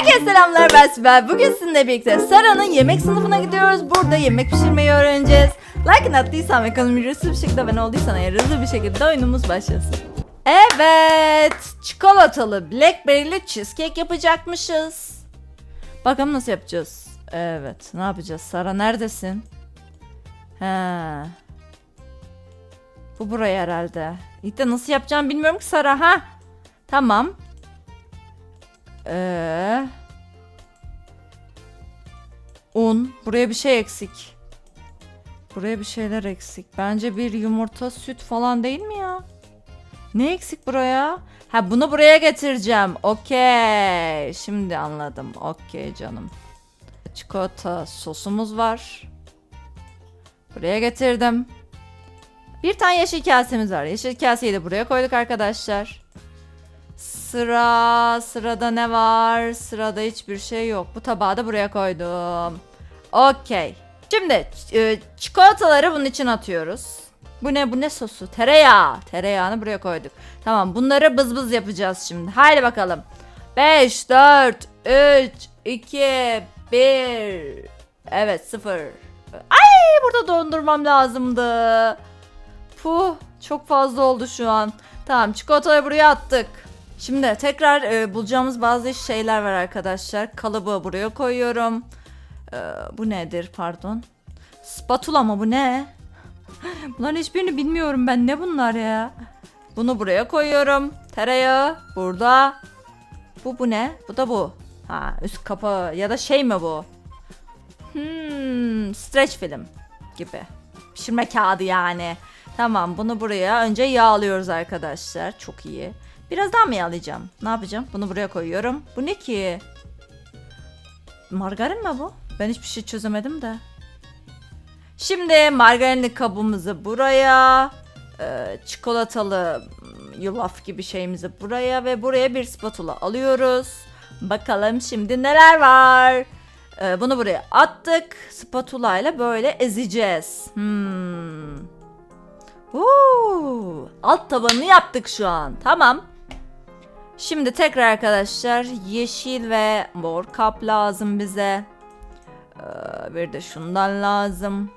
Herkese selamlar ben Sibel. Bugün sizinle birlikte Sara'nın yemek sınıfına gidiyoruz. Burada yemek pişirmeyi öğreneceğiz. Like attıysan ve kanalıma ücretsiz bir şekilde abone olduysan eğer hızlı bir şekilde oyunumuz başlasın. Evet, çikolatalı blackberry'li cheesecake yapacakmışız. Bakalım nasıl yapacağız. Evet, ne yapacağız? Sara neredesin? He. Bu buraya herhalde. İlk de nasıl yapacağım bilmiyorum ki Sara. Ha? Tamam. Ee, un. Buraya bir şey eksik. Buraya bir şeyler eksik. Bence bir yumurta, süt falan değil mi ya? Ne eksik buraya? Ha bunu buraya getireceğim. Okey. Şimdi anladım. Okey canım. Çikolata sosumuz var. Buraya getirdim. Bir tane yeşil kasemiz var. Yeşil kaseyi de buraya koyduk arkadaşlar. Sıra sırada ne var? Sırada hiçbir şey yok. Bu tabağı da buraya koydum. Okey. Şimdi e, çikolataları bunun için atıyoruz. Bu ne bu ne sosu? Tereyağı. Tereyağını buraya koyduk. Tamam bunları bız bız yapacağız şimdi. Haydi bakalım. 5, 4, 3, 2, 1. Evet 0. Ay burada dondurmam lazımdı. Puh çok fazla oldu şu an. Tamam çikolatayı buraya attık. Şimdi tekrar e, bulacağımız bazı şeyler var arkadaşlar. Kalıbı buraya koyuyorum. E, bu nedir pardon? Spatula mı bu ne? Bunların hiçbirini bilmiyorum ben. Ne bunlar ya? Bunu buraya koyuyorum. Tereyağı burada. Bu bu ne? Bu da bu. Ha üst kapağı ya da şey mi bu? Hmm, stretch film gibi. Pişirme kağıdı yani. Tamam bunu buraya önce yağlıyoruz arkadaşlar. Çok iyi. Biraz daha mı yağlayacağım? Ne yapacağım? Bunu buraya koyuyorum. Bu ne ki? Margarin mi bu? Ben hiçbir şey çözemedim de. Şimdi margarinli kabımızı buraya, e, çikolatalı mm, yulaf gibi şeyimizi buraya ve buraya bir spatula alıyoruz. Bakalım şimdi neler var. E, bunu buraya attık. Spatula ile böyle ezeceğiz. Hmm. Uuu, alt tabanını yaptık şu an. Tamam. Şimdi tekrar arkadaşlar yeşil ve mor kap lazım bize. Ee, bir de şundan lazım.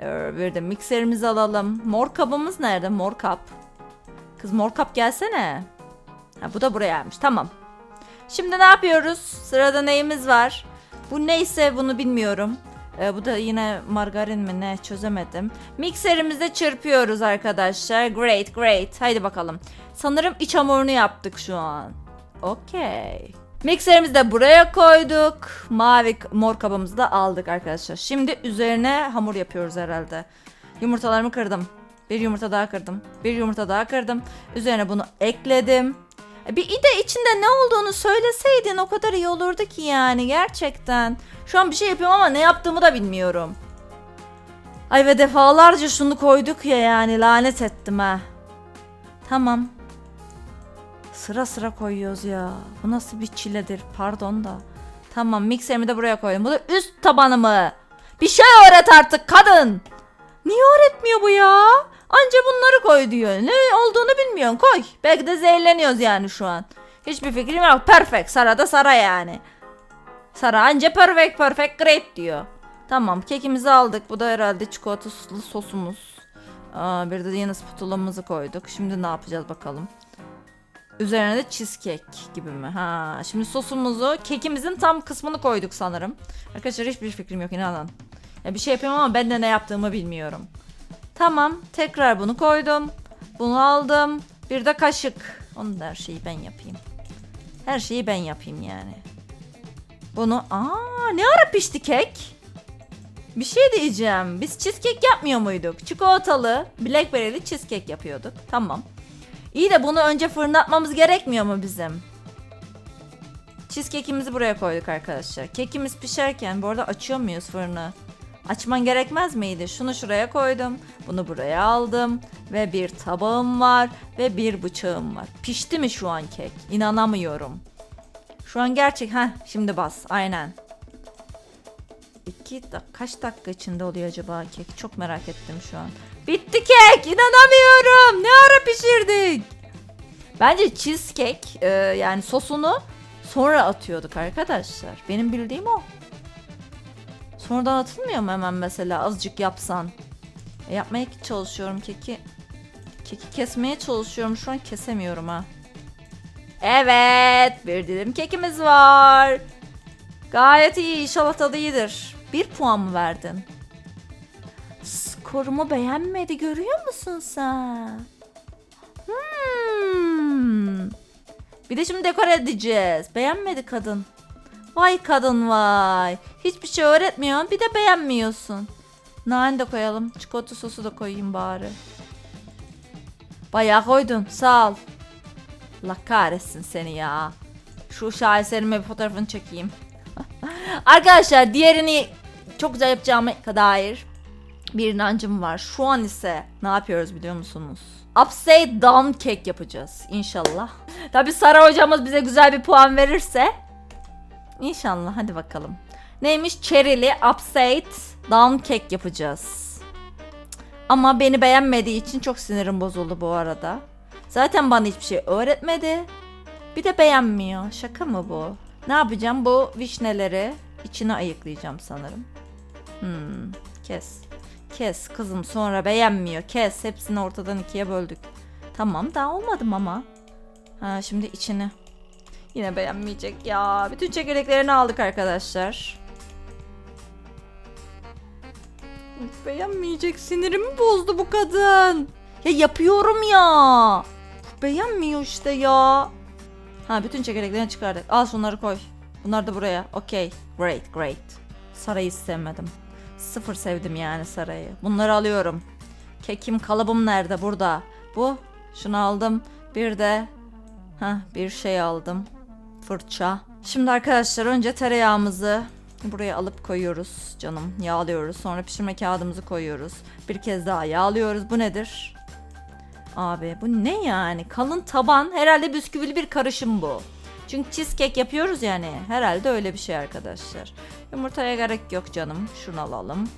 Ee, bir de mikserimizi alalım. Mor kabımız nerede? Mor kap. Kız mor kap gelsene. Ha, bu da burayaymış. Tamam. Şimdi ne yapıyoruz? Sırada neyimiz var? Bu neyse bunu bilmiyorum. Ee, bu da yine margarin mi ne çözemedim. Mikserimizde çırpıyoruz arkadaşlar. Great great. Haydi bakalım. Sanırım iç hamurunu yaptık şu an. Okey. Mikserimizi de buraya koyduk. Mavi mor kabımızı da aldık arkadaşlar. Şimdi üzerine hamur yapıyoruz herhalde. Yumurtalarımı kırdım. Bir yumurta daha kırdım. Bir yumurta daha kırdım. Üzerine bunu ekledim. E, Bir de içinde ne olduğunu söyleseydin o kadar iyi olurdu ki yani gerçekten. Şu an bir şey yapıyorum ama ne yaptığımı da bilmiyorum. Ay ve defalarca şunu koyduk ya yani lanet ettim ha. Tamam. Sıra sıra koyuyoruz ya. Bu nasıl bir çiledir pardon da. Tamam mikserimi de buraya koydum. Bu da üst tabanı mı? Bir şey öğret artık kadın. Niye öğretmiyor bu ya? Anca bunları koy diyor. Ne olduğunu bilmiyorsun koy. Belki de zehirleniyoruz yani şu an. Hiçbir fikrim yok. Perfect. Sara da Sara yani. Sara anca perfect perfect great diyor. Tamam kekimizi aldık. Bu da herhalde çikolatalı sosumuz. Aa, bir de yine spatulamızı koyduk. Şimdi ne yapacağız bakalım. Üzerine de cheesecake gibi mi? Ha, şimdi sosumuzu kekimizin tam kısmını koyduk sanırım. Arkadaşlar hiçbir fikrim yok inanın. Ya bir şey yapıyorum ama ben de ne yaptığımı bilmiyorum. Tamam, tekrar bunu koydum. Bunu aldım. Bir de kaşık. Onu da her şeyi ben yapayım. Her şeyi ben yapayım yani. Bunu aa ne ara pişti kek? Bir şey diyeceğim. Biz cheesecake yapmıyor muyduk? Çikolatalı, blackberry'li cheesecake yapıyorduk. Tamam. İyi de bunu önce fırına atmamız gerekmiyor mu bizim? Cheesecake'imizi buraya koyduk arkadaşlar. Kekimiz pişerken bu arada açıyor muyuz fırını? Açman gerekmez miydi? Şunu şuraya koydum. Bunu buraya aldım. Ve bir tabağım var. Ve bir bıçağım var. Pişti mi şu an kek? İnanamıyorum. Şu an gerçek. Heh şimdi bas. Aynen. İki dak kaç dakika içinde oluyor acaba kek? Çok merak ettim şu an. Bitti kek. İnanamıyorum. Ne ara pişirdik? Bence cheesecake e, yani sosunu Sonra atıyorduk arkadaşlar. Benim bildiğim o. Sonradan atılmıyor mu hemen mesela azıcık yapsan? E, yapmaya çalışıyorum keki. Keki kesmeye çalışıyorum şu an kesemiyorum ha. Evet bir dilim kekimiz var. Gayet iyi inşallah tadı iyidir. Bir puan mı verdin? Skorumu beğenmedi görüyor musun sen? Hmm. Bir de şimdi dekor edeceğiz. Beğenmedi kadın. Vay kadın vay. Hiçbir şey öğretmiyorsun bir de beğenmiyorsun. Nane de koyalım. Çikolata sosu da koyayım bari. Bayağı koydun. Sağ ol. Allah kahretsin seni ya. Şu şaheserime bir fotoğrafını çekeyim. Arkadaşlar diğerini çok güzel yapacağıma dair bir inancım var. Şu an ise ne yapıyoruz biliyor musunuz? Upside down cake yapacağız inşallah. Tabi Sara hocamız bize güzel bir puan verirse İnşallah hadi bakalım. Neymiş? Cherry'li upside down cake yapacağız. Ama beni beğenmediği için çok sinirim bozuldu bu arada. Zaten bana hiçbir şey öğretmedi. Bir de beğenmiyor. Şaka mı bu? Ne yapacağım? Bu vişneleri içine ayıklayacağım sanırım. Hmm, kes. Kes kızım sonra beğenmiyor. Kes. Hepsini ortadan ikiye böldük. Tamam daha olmadım ama. Ha şimdi içini. Yine beğenmeyecek ya. Bütün çekirdeklerini aldık arkadaşlar. Beğenmeyecek. Sinirimi bozdu bu kadın. Ya yapıyorum ya. Beğenmiyor işte ya. Ha bütün çekirdeklerini çıkardık. Al şunları koy. Bunlar da buraya. Okey. Great great. Sarayı sevmedim. Sıfır sevdim yani sarayı. Bunları alıyorum. Kekim kalıbım nerede? Burada. Bu. Şunu aldım. Bir de ha bir şey aldım. Fırça. Şimdi arkadaşlar önce tereyağımızı buraya alıp koyuyoruz canım. Yağlıyoruz. Sonra pişirme kağıdımızı koyuyoruz. Bir kez daha yağlıyoruz. Bu nedir? Abi bu ne yani? Kalın taban herhalde bisküvili bir karışım bu. Çünkü cheesecake yapıyoruz yani. Herhalde öyle bir şey arkadaşlar. Yumurtaya gerek yok canım. Şunu alalım.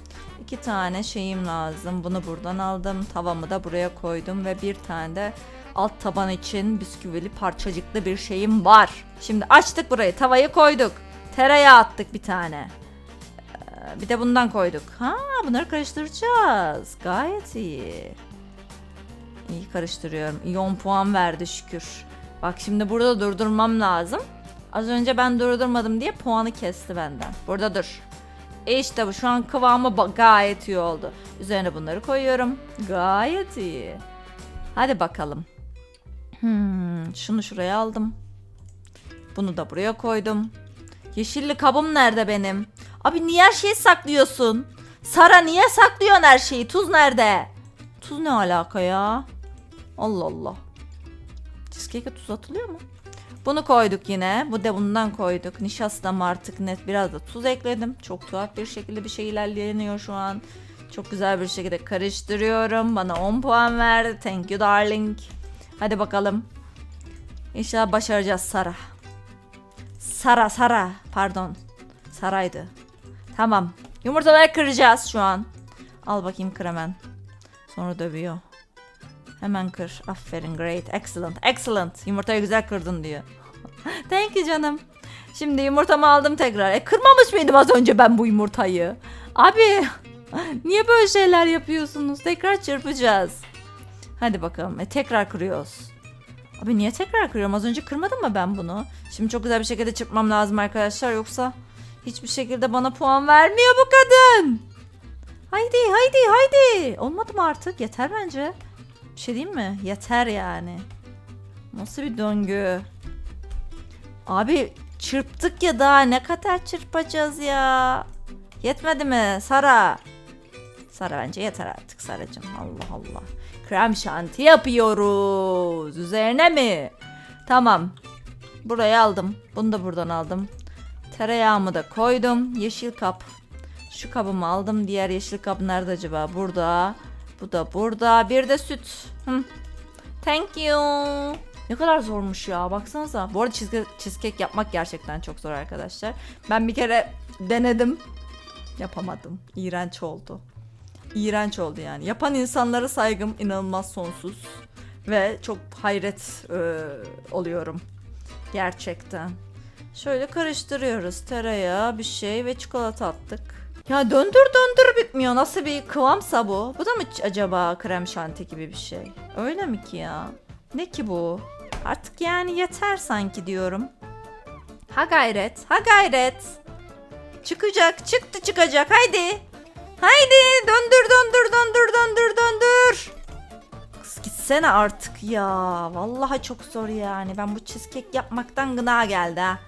İki tane şeyim lazım. Bunu buradan aldım. Tavamı da buraya koydum ve bir tane de alt taban için bisküvili parçacıklı bir şeyim var. Şimdi açtık burayı. Tavayı koyduk. Tereyağı attık bir tane. Ee, Bir de bundan koyduk. Ha, bunları karıştıracağız. Gayet iyi. İyi karıştırıyorum. İyi 10 puan verdi şükür. Bak şimdi burada durdurmam lazım. Az önce ben durdurmadım diye puanı kesti benden. Burada dur. E bu şu an kıvamı gayet iyi oldu. Üzerine bunları koyuyorum. Gayet iyi. Hadi bakalım. Hmm, şunu şuraya aldım. Bunu da buraya koydum. Yeşilli kabım nerede benim? Abi niye her şeyi saklıyorsun? Sara niye saklıyorsun her şeyi? Tuz nerede? Tuz ne alaka ya? Allah Allah. Cheesecake'e tuz atılıyor mu? Bunu koyduk yine. Bu da bundan koyduk. Nişastam artık net. Biraz da tuz ekledim. Çok tuhaf bir şekilde bir şey ilerleniyor şu an. Çok güzel bir şekilde karıştırıyorum. Bana 10 puan verdi. Thank you darling. Hadi bakalım. İnşallah başaracağız Sara. Sara Sara. Pardon. Saraydı. Tamam. Yumurtaları kıracağız şu an. Al bakayım kır hemen. Sonra dövüyor. Hemen kır. Aferin great. Excellent. Excellent. Yumurtayı güzel kırdın diyor. Thank you canım. Şimdi yumurtamı aldım tekrar. E kırmamış mıydım az önce ben bu yumurtayı? Abi niye böyle şeyler yapıyorsunuz? Tekrar çırpacağız. Hadi bakalım. E tekrar kırıyoruz. Abi niye tekrar kırıyorum? Az önce kırmadım mı ben bunu? Şimdi çok güzel bir şekilde çırpmam lazım arkadaşlar. Yoksa hiçbir şekilde bana puan vermiyor bu kadın. Haydi haydi haydi. Olmadı mı artık? Yeter bence. Bir şey diyeyim mi? Yeter yani. Nasıl bir döngü? Abi çırptık ya daha ne kadar çırpacağız ya? Yetmedi mi Sara? Sara bence yeter artık Saracığım. Allah Allah. Krem şanti yapıyoruz. Üzerine mi? Tamam. Burayı aldım. Bunu da buradan aldım. Tereyağımı da koydum. Yeşil kap. Şu kabımı aldım. Diğer yeşil kap nerede acaba? Burada. Bu da burada. Bir de süt. Hı. Thank you. Ne kadar zormuş ya baksanıza. Bu arada cheesecake, cheesecake yapmak gerçekten çok zor arkadaşlar. Ben bir kere denedim. Yapamadım. İğrenç oldu. İğrenç oldu yani. Yapan insanlara saygım inanılmaz sonsuz. Ve çok hayret e, oluyorum. Gerçekten. Şöyle karıştırıyoruz. Tereyağı, bir şey ve çikolata attık. Ya döndür döndür bitmiyor. Nasıl bir kıvamsa bu? Bu da mı acaba krem şanti gibi bir şey? Öyle mi ki ya? Ne ki bu? Artık yani yeter sanki diyorum. Ha gayret, ha gayret. Çıkacak, çıktı çıkacak. Haydi. Haydi döndür döndür döndür döndür döndür. Kız gitsene artık ya. Vallahi çok zor yani. Ben bu cheesecake yapmaktan gına geldi ha.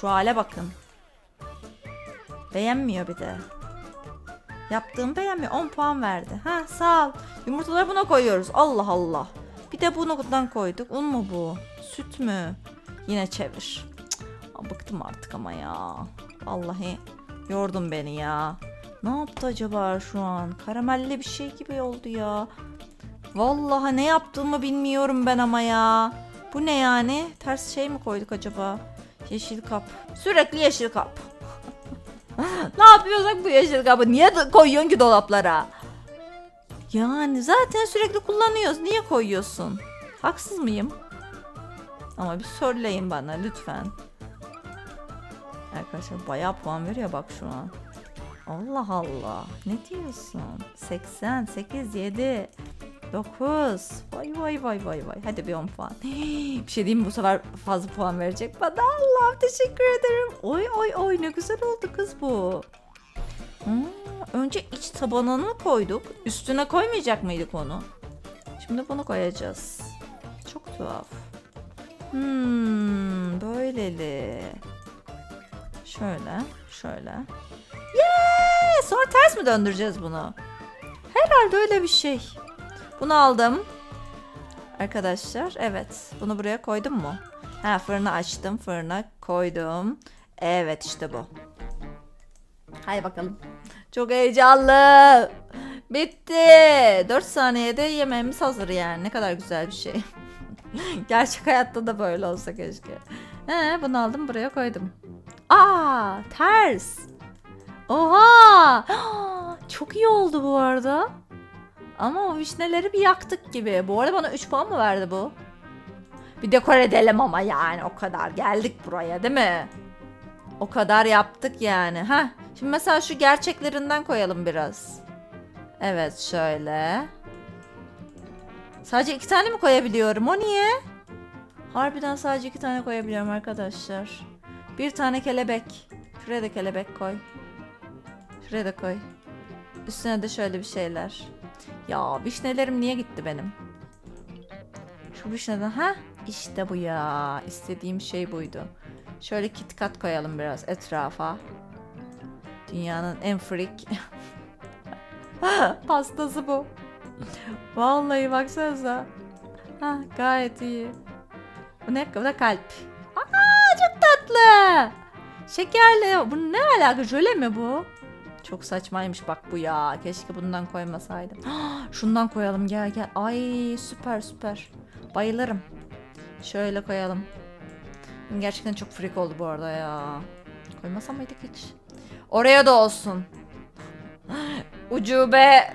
Şu hale bakın. Beğenmiyor bir de. Yaptığım beğenmiyor. 10 puan verdi. Ha sağ ol. Yumurtaları buna koyuyoruz. Allah Allah. Bir de bundan koyduk. Un mu bu? Süt mü? Yine çevir. Cık, aa, bıktım artık ama ya. Vallahi yordun beni ya. Ne yaptı acaba şu an? Karamelli bir şey gibi oldu ya. Vallahi ne yaptığımı bilmiyorum ben ama ya. Bu ne yani? Ters şey mi koyduk acaba? Yeşil kap. Sürekli yeşil kap. ne yapıyorsak bu yeşil kabı niye koyuyorsun ki dolaplara? Yani zaten sürekli kullanıyoruz. Niye koyuyorsun? Haksız mıyım? Ama bir söyleyin bana lütfen. Arkadaşlar bayağı puan veriyor bak şu an. Allah Allah. Ne diyorsun? 80, 8, 7, 9. Vay vay vay vay vay. Hadi bir 10 puan. bir şey diyeyim bu sefer fazla puan verecek bana. Allah'ım teşekkür ederim. Oy oy oy ne güzel oldu kız bu. Hmm, önce iç tabanını koyduk? Üstüne koymayacak mıydık onu? Şimdi bunu koyacağız. Çok tuhaf. Hmm, böyleli. Şöyle, şöyle. Yeah! Sonra ters mi döndüreceğiz bunu? Herhalde öyle bir şey. Bunu aldım. Arkadaşlar, evet. Bunu buraya koydum mu? Ha, fırını açtım, fırına koydum. Evet, işte bu. Hay bakalım. Çok heyecanlı. Bitti. 4 saniyede yemeğimiz hazır yani. Ne kadar güzel bir şey. Gerçek hayatta da böyle olsa keşke. He, bunu aldım buraya koydum. Aa, ters. Oha! Çok iyi oldu bu arada. Ama o vişneleri bir yaktık gibi. Bu arada bana 3 puan mı verdi bu? Bir dekor edelim ama yani o kadar. Geldik buraya değil mi? O kadar yaptık yani. Ha. Şimdi mesela şu gerçeklerinden koyalım biraz. Evet şöyle. Sadece iki tane mi koyabiliyorum? O niye? Harbiden sadece iki tane koyabiliyorum arkadaşlar. Bir tane kelebek. Şuraya da kelebek koy. Şuraya da koy. Üstüne de şöyle bir şeyler. Ya vişnelerim niye gitti benim? Şu vişneden ha işte bu ya. İstediğim şey buydu. Şöyle kitkat koyalım biraz etrafa. Dünyanın en freak pastası bu. Vallahi baksanıza. Ha gayet iyi. Bu ne? Bu da kalp. Aa çok tatlı. Şekerli. Bu ne alaka? Jöle mi bu? Çok saçmaymış bak bu ya. Keşke bundan koymasaydım. Şundan koyalım gel gel. Ay süper süper. Bayılırım. Şöyle koyalım. Gerçekten çok freak oldu bu arada ya. Koymasam mıydık hiç? Oraya da olsun. Ucube.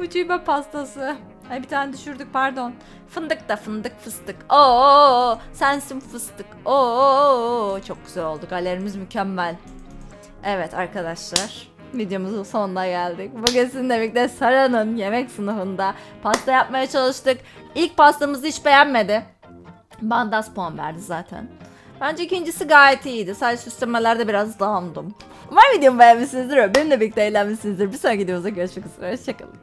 Ucube pastası. Ay bir tane düşürdük pardon. Fındık da fındık fıstık. Oo sensin fıstık. Oo çok güzel oldu. Galerimiz mükemmel. Evet arkadaşlar. Videomuzun sonuna geldik. Bugün sizinle birlikte Sara'nın yemek sınıfında pasta yapmaya çalıştık. İlk pastamızı hiç beğenmedi. Bandas puan verdi zaten. Bence ikincisi gayet iyiydi. Sadece süslemelerde biraz dağındım. Umarım videomu beğenmişsinizdir ve benimle birlikte eğlenmişsinizdir. Bir sonraki videomuzda görüşmek üzere. Hoşçakalın.